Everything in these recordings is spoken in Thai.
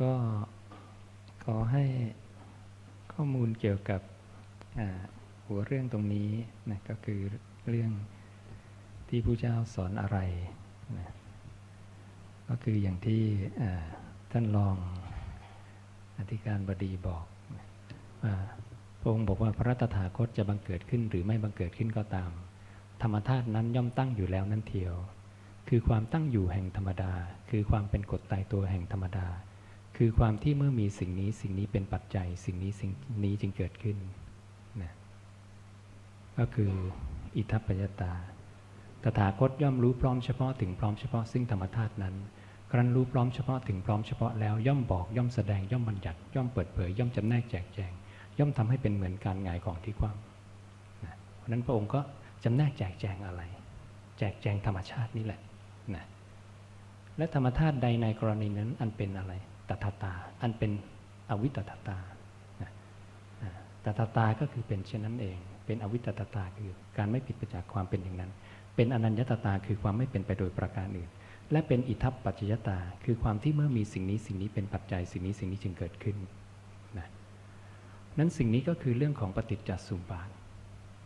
ก็ขอให้ข้อมูลเกี่ยวกับหัวเรื่องตรงนี้นะก็คือเรื่องที่ผู้เจ้าสอนอะไรนะก็คืออย่างที่ท่านรองอธิการบดีบอกว่าพระองค์บอกว่าพระรัตถาคตจะบังเกิดขึ้นหรือไม่บังเกิดขึ้นก็ตาม ธรรมธาตุนั้นย่อมตั้งอยู่แล้วนั่นเทียว คือความตั้งอยู่แห่งธรรมดา คือความเป็นกฎตายตัวแห่งธรรมดา คือความที่เมื่อมีสิ่งนี้สิ่งนี้เป็นปัจจัย สิ่งนี้สิ่งนี้จึงเกิดขึ้นนะก็คืออิทัปปัจจตา ตถาคตย่อมรู้พร้อมเฉพาะถึงพร้อมเฉพาะซึ่งธรรมธาตุนั้น ครั้นรู้พร้อมเฉพาะถึงพร้อมเฉพาะแล้วย่อมบอกย่อมแสดงย่อมบัญญัติ ย่อมเปิดเผยย่อมจำแนกแจกแจง ย่อมทำให้เป็นเหมือนการหงายของที่กว้างเพราะนั้นพระองค์ก็จำแนกแจกแจงอะไร แจกแจงธรรมชาตินี่แหละ นะและธรรมธาตุใดในกรณีนั้น อันเป็นอะไรตถาตา อันเป็นอวิตตตานะอ่าตถาตาก็คือเป็นเช่นนั้นเอง เป็นอวิตตตาคือการไม่ผิดไปจากความเป็นอย่างนั้น เป็นอนัญญตตาคือความไม่เป็นไปโดยประการอื่น และเป็นอิทัปปัจจยตา คือความที่เมื่อมีสิ่งนี้สิ่งนี้เป็นปัจจัยสิ่งนี้สิ่งนี้จึงเกิดขึ้นนะนั้นสิ่งนี้ก็คือเรื่องของปฏิจจสุบาท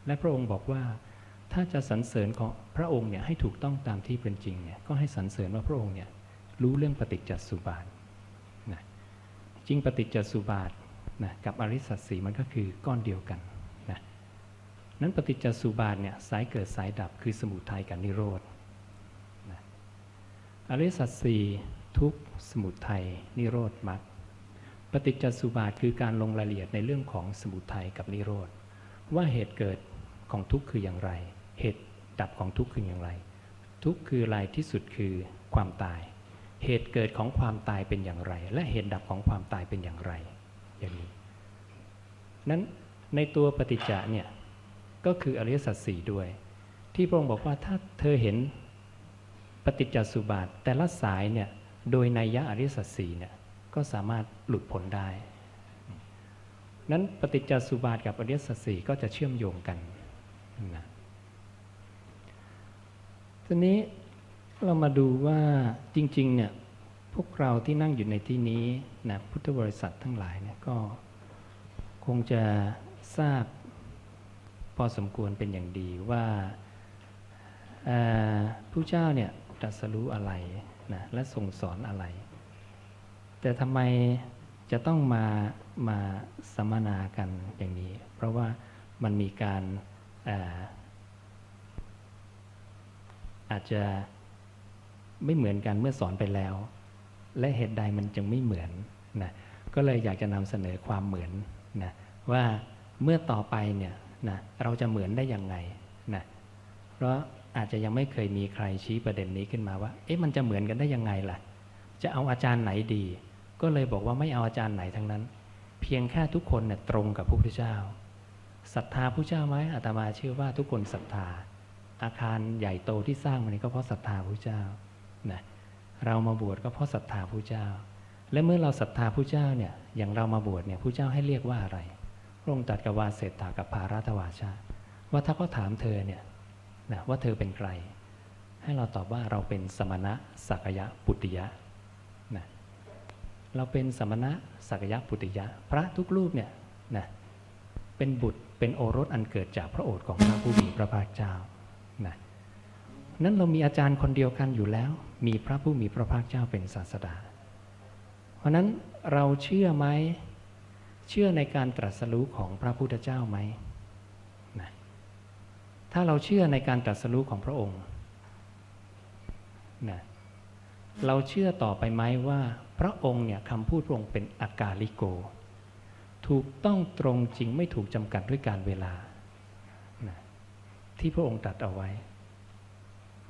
และพระองค์บอกว่า ถ้าจะสรรเสริญของพระองค์เนี่ยให้ถูกต้องตามที่เป็นจริงเนี่ยก็ให้สรรเสริญว่าพระองค์เนี่ยรู้เรื่องปฏิจจสุบาทนะจริงปฏิจจสุบาทนะกับอริสัตสีมันก็คือก้อนเดียวกันนะนั้นปฏิจจสุบาทเนี่ยสายเกิดสายดับคือสมุทัยกับนิโรธนะอริสัตสีทุกสมุทัยนิโรธมรรคปฏิจจสุบาทคือการลงรายละเอียดในเรื่องของสมุทัยกับนิโรธว่าเหตุเกิดของทุกข์คืออย่างไร เหตุดับของทุกข์คืออย่างไร ทุกข์คืออะไรที่สุดคือความตาย เหตุเกิดของความตายเป็นอย่างไร และเหตุดับของความตายเป็นอย่างไร อย่างนี้ นั้นในตัวปฏิจจะเนี่ยก็คืออริยสัจสี่ด้วย ที่พระองค์บอกว่าถ้าเธอเห็นปฏิจจสุบาทแต่ละสายเนี่ยโดยนัยยะอริยสัจสี่เนี่ยก็สามารถหลุดพ้นได้ นั้นปฏิจจสุบาทกับอริยสัจสี่ก็จะเชื่อมโยงกันนะ ทีนี้เรามาดูว่าจริง ๆ เนี่ยพวกเราที่นั่งอยู่ในที่นี้นะพุทธบริษัททั้งหลายเนี่ยก็คงจะทราบพอสมควรเป็นอย่างดีว่าผู้เจ้าเนี่ยตรัสรู้อะไรนะและทรงสอนอะไร แต่ทำไมจะต้องมามาสัมมนากันอย่างนี้ เพราะว่ามันมีการ อาจจะไม่เหมือนกันเมื่อสอนไปแล้ว และเหตุใดมันจึงไม่เหมือนนะก็เลยอยากจะนำเสนอความเหมือนนะว่าเมื่อต่อไปเนี่ยนะเราจะเหมือนได้ยังไงนะเพราะอาจจะยังไม่เคยมีใครชี้ประเด็นนี้ขึ้นมาว่า เอ๊ะมันจะเหมือนกันได้ยังไงล่ะ จะเอาอาจารย์ไหนดี ก็เลยบอกว่าไม่เอาอาจารย์ไหนทั้งนั้น เพียงแค่ทุกคนเนี่ยตรงกับพระพุทธเจ้าศรัทธาพระเจ้าไหมอาตมาเชื่อว่าทุกคนศรัทธา อาคารใหญ่โตที่สร้างมานี้ก็เพราะศรัทธาพระเจ้านะเรามาบวชก็เพราะศรัทธาพระเจ้า และเมื่อเราศรัทธาพระเจ้าเนี่ยอย่างเรามาบวชเนี่ยพระเจ้าให้เรียกว่าอะไรพระองค์ตรัสกับวาเศรษฐากับภารัตวาชาว่าถ้าเขาถามเธอเนี่ยนะว่าเธอเป็นใคร ให้เราตอบว่าเราเป็นสมณะสักยะปุตติยะนะเราเป็นสมณะสักยะปุตติยะ พระทุกรูปเนี่ยนะเป็นบุตรเป็นโอรสอันเกิดจากพระโอษฐ์ของพระผู้มีพระภาคเจ้า นะนั้นเรามีอาจารย์คนเดียวกันอยู่แล้ว มีพระผู้มีพระภาคเจ้าเป็นศาสดา เพราะนั้นเราเชื่อไหมเชื่อในการตรัสรู้ของพระพุทธเจ้าไหมนะถ้าเราเชื่อในการตรัสรู้ของพระองค์นะเราเชื่อต่อไปไหมว่า พระองค์เนี่ยคำพูดพระองค์เป็นอากาลิโก ถูกต้องตรงจริงไม่ถูกจำกัดด้วยการเวลา ที่พระองค์ตรัสเอาไว้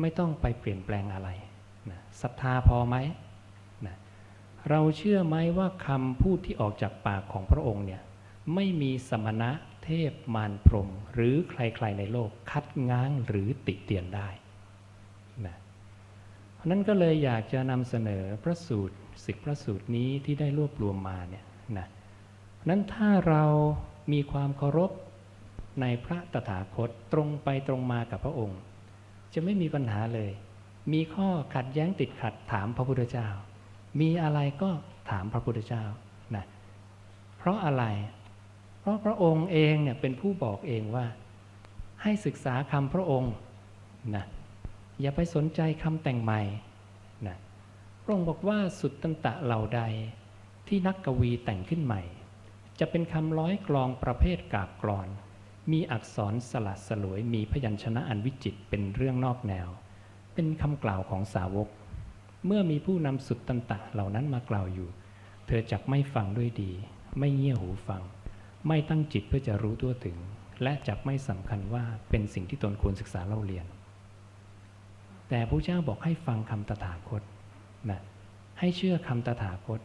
ไม่ต้องไปเปลี่ยนแปลงอะไรนะศรัทธาพอไหมนะเราเชื่อไหมว่าคำพูดที่ออกจากปากของพระองค์เนี่ยไม่มีสมณะเทพมารพรม หรือใครๆในโลกคัดง้างหรือติเตียนได้นะเพราะนั้นก็เลยอยากจะนำเสนอพระสูตรสิกพระสูตรนี้ที่ได้รวบรวมมาเนี่ยนะนั้นถ้าเรามีความเคารพ ในพระตถาคตตรงไปตรงมากับพระองค์ จะไม่มีปัญหาเลย มีข้อขัดแย้งติดขัดถามพระพุทธเจ้า มีอะไรก็ถามพระพุทธเจ้านะเพราะอะไร เพราะพระองค์เองเนี่ยเป็นผู้บอกเองว่า ให้ศึกษาคำพระองค์นะอย่าไปสนใจคำแต่งใหม่นะพระองค์บอกว่าสุดตันตะเหล่าใดที่นักกวีแต่งขึ้นใหม่ จะเป็นคำร้อยกลองประเภทกาบกรอน มีอักษรสลัดสลวยมีพยัญชนะอันวิจิตรเป็นเรื่องนอกแนว เป็นคำกล่าวของสาวก เมื่อมีผู้นำสุดตันตะเหล่านั้นมากล่าวอยู่ เธอจักไม่ฟังด้วยดี ไม่เงี่ยหูฟัง ไม่ตั้งจิตเพื่อจะรู้ตัวถึง และจักไม่สำคัญว่าเป็นสิ่งที่ตนควรศึกษาเล่าเรียน แต่พระเจ้าบอกให้ฟังคำตถาคตนะให้เชื่อคำตถาคต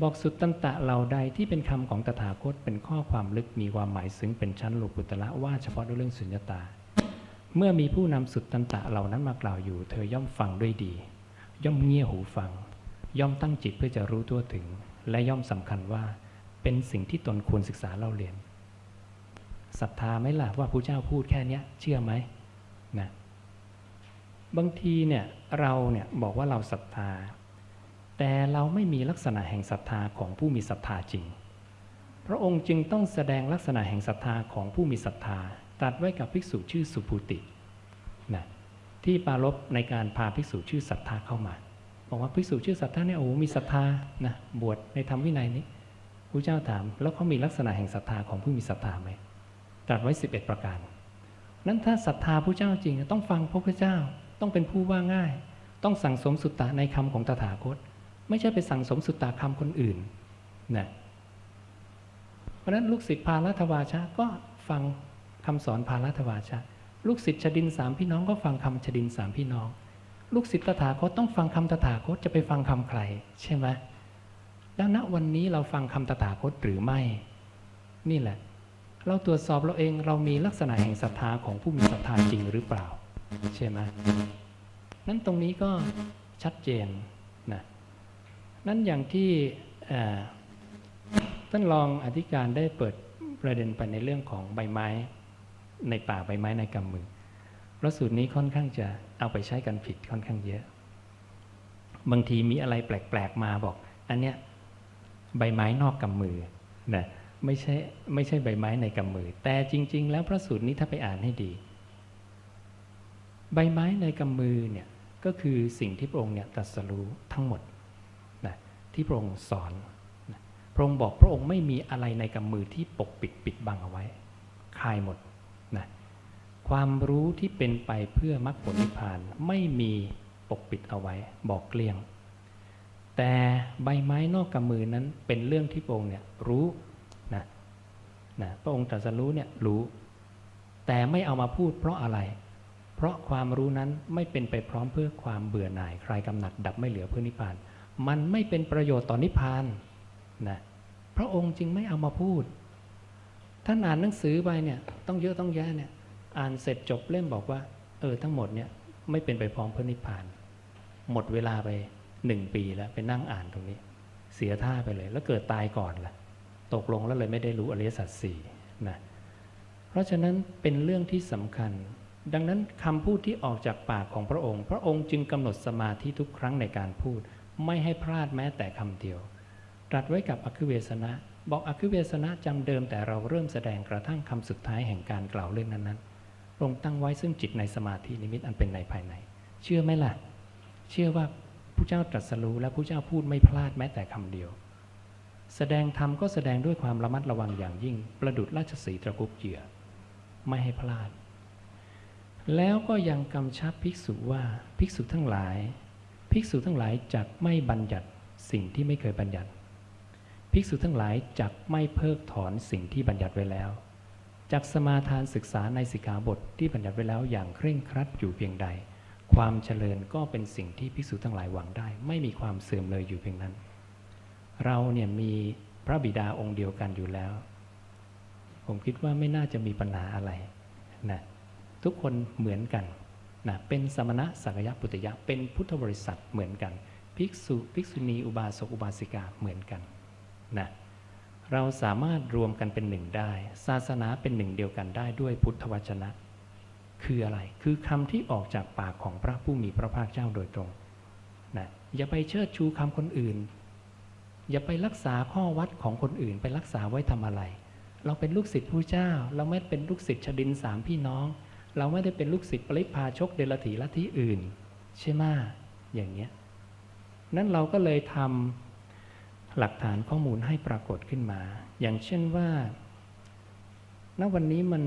บอกสุดตันตะเหล่าใดที่เป็นคำของตถาคตเป็นข้อความลึกมีความหมายซึ้งเป็นชั้นโลกุตละว่าเฉพาะด้วยเรื่องสุญญตา เมื่อมีผู้นำสุดตันตะเหล่านั้นมากล่าวอยู่ เธอย่อมฟังด้วยดี ย่อมเงี่ยหูฟัง ย่อมตั้งจิตเพื่อจะรู้ตัวถึง และย่อมสำคัญว่าเป็นสิ่งที่ตนควรศึกษาเล่าเรียนศรัทธาไหมล่ะว่าพระเจ้าพูดแค่เนี้ยเชื่อไหมนะบางทีเนี่ยเราเนี่ยบอกว่าเราศรัทธา แต่เราไม่มีลักษณะแห่งศรัทธาของผู้มีศรัทธาจริง พระองค์จึงต้องแสดงลักษณะแห่งศรัทธาของผู้มีศรัทธาตัดไว้กับภิกษุชื่อสุภูตินะที่ปารบในการพาภิกษุชื่อศรัทธาเข้ามาบอกว่าภิกษุชื่อศรัทธาเนี่ยโอ้มีศรัทธานะบวชในธรรมวินัยนี้พระเจ้าถามแล้วเขามีลักษณะแห่งศรัทธาของผู้มีศรัทธาไหมตรัสไว้ 11 ประการ นั้นถ้าศรัทธาพระเจ้าจริงต้องฟังพระพุทธเจ้าต้องเป็นผู้ว่าง่าย ต้องสั่งสมสุตตะในคำของตถาคต ไม่ใช่ไปสั่งสมสุตตะคำคนอื่นนะเพราะฉะนั้นลูกศิษย์พาลัทวาชะก็ฟังคำสอนพาลัทวาชะ ลูกศิษย์ชดินสามพี่น้องก็ฟังคำชดินสามพี่น้อง ลูกศิษย์ตถาคตต้องฟังคำตถาคตจะไปฟังคำใคร ใช่ไหมแล้วณวันนี้เราฟังคำตถาคตหรือไม่ นี่แหละ เราตรวจสอบเราเองเรามีลักษณะแห่งศรัทธาของผู้มีศรัทธาจริงหรือเปล่า ใช่ไหมนั้นตรงนี้ก็ชัดเจนนะ นั้นอย่างที่ท่านรองอธิการได้เปิดประเด็นไปในเรื่องของใบไม้ในป่าใบไม้ในกำมือพระสูตรนี้ค่อนข้างจะเอาไปใช้กันผิดค่อนข้างเยอะ บางทีมีอะไรแปลกๆมาบอก อันเนี้ยใบไม้นอกกำมือนะไม่ใช่ไม่ใช่ใบไม้ในกำมือ แต่จริง ๆ แล้วพระสูตรนี้ถ้าไปอ่านให้ดี ใบไม้ในกำมือเนี่ยก็คือสิ่งที่พระองค์เนี่ยตรัสรู้ทั้งหมด ที่พระองค์สอน พระองค์บอกพระองค์ไม่มีอะไรในกำมือที่ปกปิดปิดบังเอาไว้ คลายหมดนะความรู้ที่เป็นไปเพื่อมรรคผลนิพพานไม่มีปกปิดเอาไว้ บอกเกลี้ยง แต่ใบไม้นอกกำมือนั้นเป็นเรื่องที่พระองค์เนี่ยรู้นะนะพระองค์ตรัสรู้เนี่ยรู้ แต่ไม่เอามาพูดเพราะอะไร เพราะความรู้นั้นไม่เป็นไปพร้อมเพื่อความเบื่อหน่าย ใคลายกำหนัดดับไม่เหลือเพื่อนิพพาน มันไม่เป็นประโยชน์ต่อนิพพานนะพระองค์จึงไม่เอามาพูด ท่านอ่านหนังสือไปเนี่ยต้องเยอะต้องแยะเนี่ยอ่านเสร็จจบเล่มบอกว่า เออทั้งหมดเนี่ยไม่เป็นไปพร้อมเพื่อนิพพาน หมดเวลาไปหนึ่งปีแล้วไปนั่งอ่านตรงนี้ เสียท่าไปเลย แล้วเกิดตายก่อนล่ะ ตกลงแล้วเลยไม่ได้รู้อริยสัจสี่นะเพราะฉะนั้นเป็นเรื่องที่สำคัญ ดังนั้นคำพูดที่ออกจากปากของพระองค์ พระองค์จึงกำหนดสมาธิทุกครั้งในการพูด ไม่ให้พลาดแม้แต่คำเดียว ตรัสไว้กับอคิเวสนะ บอกอคิเวสนะจำเดิมแต่เราเริ่มแสดงกระทั่งคำสุดท้ายแห่งการกล่าวเรื่องนั้นๆพระองตั้งไว้ซึ่งจิตในสมาธินิมิตอันเป็นในภายใน เชื่อไหมล่ะ เชื่อว่าผู้เจ้าตรัสรู้และผู้เจ้าพูดไม่พลาดแม้แต่คำเดียว แสดงธรรมก็แสดงด้วยความระมัดระวังอย่างยิ่ง ประดุดราชสีตะคุบเหยื่อ ไม่ให้พลาด แล้วก็ยังกำชับภิกษุว่าภิกษุทั้งหลาย ภิกษุทั้งหลายจักไม่บัญญัติสิ่งที่ไม่เคยบัญญัติ ภิกษุทั้งหลายจักไม่เพิกถอนสิ่งที่บัญญัติไว้แล้วจักสมาทานศึกษาในสิกขาบทที่บัญญัติไว้แล้วอย่างเคร่งครัดอยู่เพียงใด ความเจริญก็เป็นสิ่งที่ภิกษุทั้งหลายหวังได้ ไม่มีความเสื่อมเลยอยู่เพียงนั้น เราเนี่ยมีพระบิดาองค์เดียวกันอยู่แล้ว ผมคิดว่าไม่น่าจะมีปัญหาอะไรนะทุกคนเหมือนกัน นะเป็นสมณะสักยะปุตยะ เป็นพุทธบริษัทเหมือนกัน ภิกษุภิกษุณีอุบาสกอุบาสิกาเหมือนกันนะเราสามารถรวมกันเป็นหนึ่งได้ ศาสนาเป็นหนึ่งเดียวกันได้ด้วยพุทธวจนะ คืออะไร คือคำที่ออกจากปากของพระผู้มีพระภาคเจ้าโดยตรงนะอย่าไปเชิดชูคำคนอื่น อย่าไปรักษาข้อวัดของคนอื่น ไปรักษาไว้ทำอะไร เราเป็นลูกศิษย์ผู้เจ้า เราไม่เป็นลูกศิษย์ชดินสามพี่น้อง เราไม่ได้เป็นลูกศิษย์ปริพาชกเดลถีลัทธิอื่น ใช่ไหมอย่างเงี้ยนั้นเราก็เลยทำหลักฐานข้อมูลให้ปรากฏขึ้นมา อย่างเช่นว่าณวันนี้มัน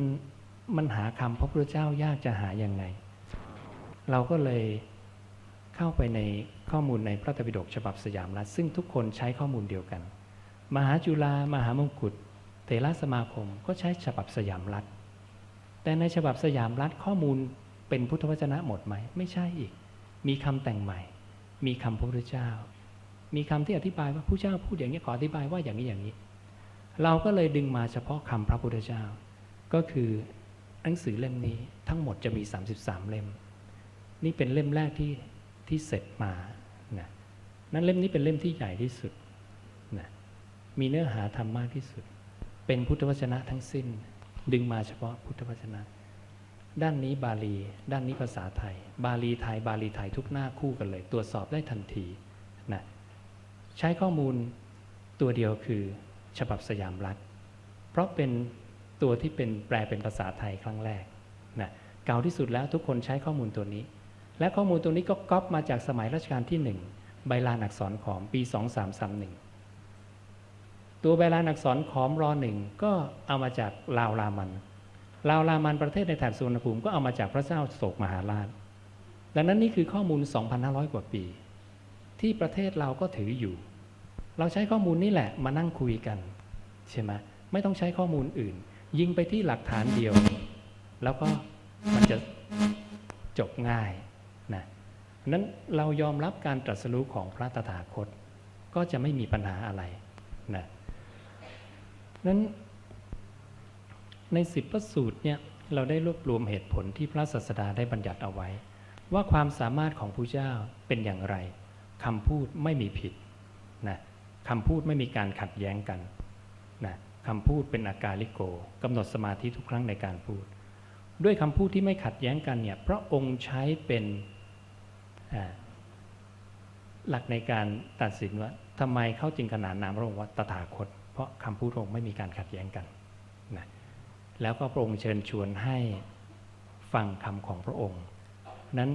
มันหาคำพระพุทธเจ้ายากจะหายังไง เราก็เลยเข้าไปในข้อมูลในพระไตรมปิฎกฉบับสยามรัฐซึ่งทุกคนใช้ข้อมูลเดียวกัน มหาจุฬามหามงกุฎเถรสมาคมก็ใช้ฉบับสยามรัฐ แต่ในฉบับสยามรัฐข้อมูลเป็นพุทธวจนะหมดไหม ไม่ใช่อีก มีคำแต่งใหม่ มีคำพระพุทธเจ้า มีคำที่อธิบายว่าผู้เจ้าพูดอย่างนี้ขออธิบายว่าอย่างนี้อย่างนี้ เราก็เลยดึงมาเฉพาะคำพระพุทธเจ้า ก็คือหนังสือเล่มนี้ทั้งหมดจะมี 33 เล่ม นี่เป็นเล่มแรกที่ที่เสร็จมานะนั้นเล่มนี้เป็นเล่มที่ใหญ่ที่สุดนะมีเนื้อหาธรรมมากที่สุด เป็นพุทธวจนะทั้งสิ้น ดึงมาเฉพาะพุทธวจนะ ด้านนี้บาลี ด้านนี้ภาษาไทย บาลีไทย บาลีไทยทุกหน้าคู่กันเลย ตรวจสอบได้ทันทีนะใช้ข้อมูลตัวเดียวคือฉบับสยามรัฐ เพราะเป็นตัวที่เป็นแปลเป็นภาษาไทยครั้งแรกนะเก่าที่สุดแล้วทุกคนใช้ข้อมูลตัวนี้ และข้อมูลตัวนี้ก็ก๊อปมาจากสมัยรัชกาลที่หนึ่งใบลานอักษรขอมปี 2331 ตัวใบลานอักษรขอมรอหนึ่งก็เอามาจากลาวรามัน ลาวรามันประเทศในแถบสุวรรณภูมิก็เอามาจากพระเจ้าโศกมหาราช ดังนั้นนี่คือข้อมูล 2,500 กว่าปี ที่ประเทศเราก็ถืออยู่ เราใช้ข้อมูลนี่แหละมานั่งคุยกันใช่ไหมไม่ต้องใช้ข้อมูลอื่น ยิงไปที่หลักฐานเดียว แล้วก็มันจะจบง่ายนะนั้นเรายอมรับการตรัสรู้ของพระตถาคต ก็จะไม่มีปัญหาอะไร นั้นในสิบพระสูตรเนี่ยเราได้รวบรวมเหตุผลที่พระศาสดาได้บัญญัติเอาไว้ ว่าความสามารถของพระเจ้าเป็นอย่างไรคำพูดไม่มีผิดนะคำพูดไม่มีการขัดแย้งกันนะคำพูดเป็นอากาลิโกกำหนดสมาธิทุกครั้งในการพูด ด้วยคำพูดที่ไม่ขัดแย้งกันเนี่ยพระองค์ใช้เป็นหลักในการตัดสินว่าทำไมเขาจึงขนานนามพระองค์ว่าตถาคต เพราะคำพูดพระองค์ไม่มีการขัดแย้งกันนะแล้วก็พระองค์เชิญชวนให้ฟังคำของพระองค์ นั้น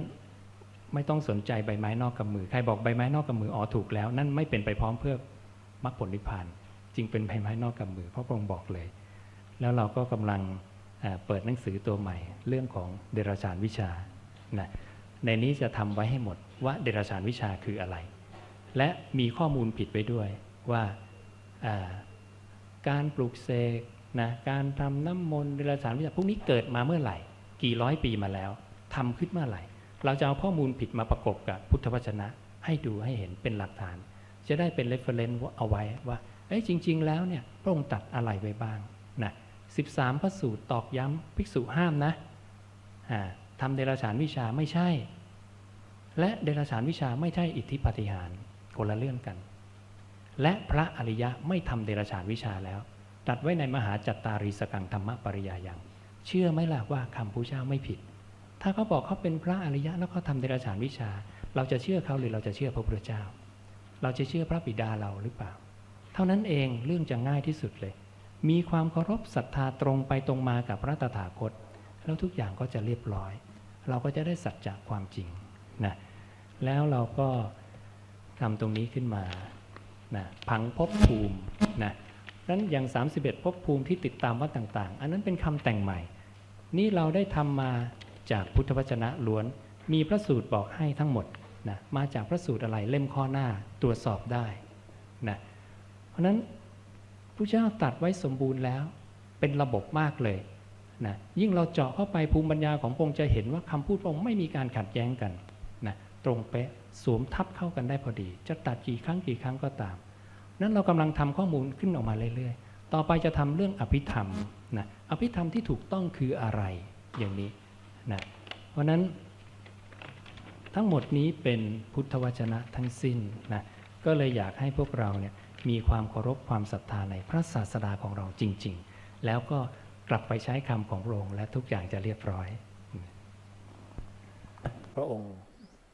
ไม่ต้องสนใจใบไม้นอกกำมือ ใครบอกใบไม้นอกกำมืออ๋อถูกแล้ว นั่นไม่เป็นไปพร้อมเพื่อมรรคผลนิพพานจริงเป็นใบไม้นอกกำมือเพราะพระองค์บอกเลย แล้วเราก็กำลังเปิดหนังสือตัวใหม่ เรื่องของเดรัจฉานวิชานะในนี้จะทำไว้ให้หมดว่าเดรัจฉานวิชาคืออะไร และมีข้อมูลผิดไว้ด้วยว่า การปลูกเสกนะการทำน้ำมนต์เดรัจฉานวิชาพวกนี้เกิดมาเมื่อไหร่ กี่ร้อยปีมาแล้วทำขึ้นเมื่อไหร่ เราจะเอาข้อมูลผิดมาประกบกับพุทธวจนะ ให้ดูให้เห็นเป็นหลักฐาน จะได้เป็นเรฟเฟรนซ์เอาไว้ว่าเอ้จริง ๆ แล้วเนี่ยพระองค์ตัดอะไรไว้บ้างนะสิบสามพระสูตรตอกย้ำภิกษุห้ามนะทำเดรัจฉานวิชาไม่ใช่ และเดรัจฉานวิชาไม่ใช่อิทธิปฏิหารคนละเรื่องกัน และพระอริยะไม่ทำเดรัจฉานวิชาแล้ว ตัดไว้ในมหาจัตตารีสกังธรรมปริยายังเชื่อไหมล่ะว่าคำพุทธเจ้าไม่ผิด ถ้าเขาบอกเขาเป็นพระอริยะแล้วเขาทำเดรัจฉานวิชา เราจะเชื่อเขาหรือเราจะเชื่อพระพุทธเจ้า เราจะเชื่อพระบิดาเราหรือเปล่า เท่านั้นเองเรื่องจะง่ายที่สุดเลย มีความเคารพศรัทธาตรงไปตรงมากับพระตถาคต แล้วทุกอย่างก็จะเรียบร้อย เราก็จะได้สัจจะความจริงนะแล้วเราก็ทำตรงนี้ขึ้นมา นะพังภพภูมินะนั้นอย่าง 31ภพภูมิที่ติดตามวัดต่างๆ อันนั้นเป็นคำแต่งใหม่ นี่เราได้ทำมาจากพุทธวจนะล้วน มีพระสูตรบอกให้ทั้งหมดนะมาจากพระสูตรอะไรเล่มข้อหน้าตรวจสอบได้นะเพราะนั้นพระเจ้าตัดไว้สมบูรณ์แล้วเป็นระบบมากเลยนะยิ่งเราเจาะเข้าไปภูมิปัญญาของพงค์จะเห็นว่าคำพูดพงค์ไม่มีการขัดแย้งกันนะตรงเป๊ะ สวมทับเข้ากันได้พอดี จะตัดกี่ครั้งกี่ครั้งก็ตาม นั้นเรากำลังทำข้อมูลขึ้นออกมาเรื่อยๆ ต่อไปจะทำเรื่องอภิธรรมนะอภิธรรมที่ถูกต้องคืออะไรอย่างนี้นะเพราะนั้นทั้งหมดนี้เป็นพุทธวจนะทั้งสิ้นนะก็เลยอยากให้พวกเราเนี่ยมีความเคารพความศรัทธาในพระศาสดาของเราจริง ๆ แล้วก็กลับไปใช้คำของพระองค์และทุกอย่างจะเรียบร้อย พระองค์